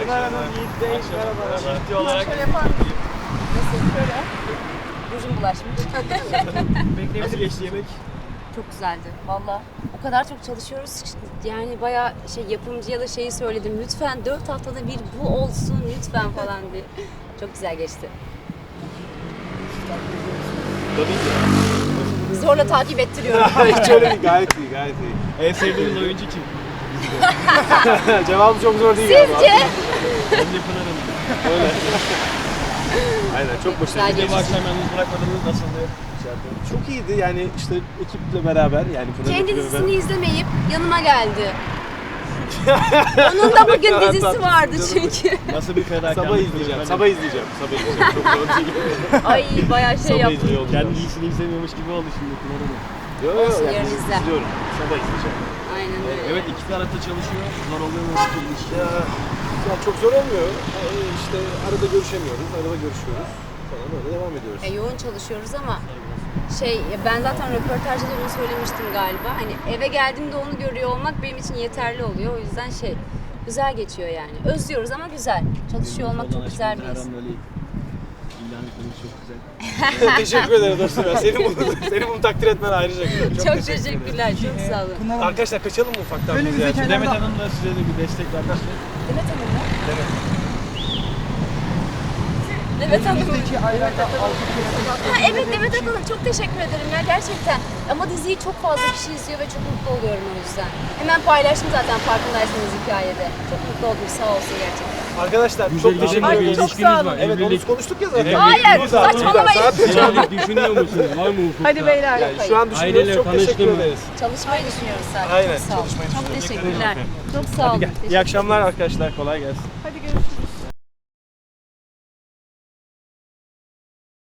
Pınar Hanım, Yiğit Bey, merhaba. Ciddi olarak Şöyle yapar mısın? Nasıl? Şöyle. Rujum bulaşmış. nasıl geçti yemek? çok güzeldi. Valla o kadar çok çalışıyoruz ki yani bayağı şey yapımcıya da şeyi söyledim. Lütfen dört haftada bir bu olsun lütfen falan diye. Çok güzel geçti. Tabii ki. Zorla takip ettiriyorum. Hiç öyle değil, gayet iyi, gayet iyi. En sevdiğiniz oyuncu kim? Cevabı çok zor değil galiba. Bence Pınar Hanım. Aynen, çok başarılı. De bu akşam yalnız bırakmadınız nasıldı? İçeride. Çok iyiydi yani işte ekiple beraber yani Pınar Kendi dizisini izlemeyip yanıma geldi. Onun da bugün dizisi vardı çünkü. Nasıl bir fedakarlık? Sabah izleyeceğim, sabah izleyeceğim, sabah izleyeceğim. Çok zor değil. Ay bayağı şey Sabah yaptım. izliyor olacağım. Kendi iyisini izlemiyormuş gibi oldu şimdi Pınar Hanım. Yo, yo, Olsun, yarın izle. izliyorum. Sabah izleyeceğim. Aynen öyle. Evet iki tarafta çalışıyor. Zor oluyor mu? Ya, ya çok zor olmuyor. Yani işte arada görüşemiyoruz, arada görüşüyoruz falan öyle devam ediyoruz. E, yoğun çalışıyoruz ama şey ben zaten röportajda da onu söylemiştim galiba. Hani eve geldiğimde onu görüyor olmak benim için yeterli oluyor. O yüzden şey güzel geçiyor yani. Özlüyoruz ama güzel. Çalışıyor olmak çok güzel bir his. çok güzel. Teşekkür ederim dostum ya. Senin bunu, senin bunu takdir etmen ayrıca güzel. Çok, Çok teşekkürler. Çok sağ olun. Arkadaşlar kaçalım mı ufaktan biz ya? Demet Hanım da size de bir destek vermişti. Demet Hanım mı? Evet. Demet Hanım. Ha, evet Demet Hanım çok teşekkür ederim ya gerçekten. Ama diziyi çok fazla kişi izliyor ve çok mutlu oluyorum o yüzden. Hemen paylaştım zaten farkındaysanız hikayede. Çok mutlu oldum sağ olsun gerçekten. Arkadaşlar Güzel çok bir teşekkür Ay, ederiz. çok ilişkiniz sağ olun. var. Evet onu konuştuk ya zaten. Hayır, saçmalamayın. evlilik düşünüyor musunuz? Var mı ufukta? Hadi beyler. Yani şu an düşünüyoruz. Çok teşekkür ederiz. Çalışmayı düşünüyoruz sadece. Aynen, çok sağ olun. Çok teşekkürler. Çok sağ olun. İyi akşamlar arkadaşlar. Kolay gelsin. Hadi görüşürüz.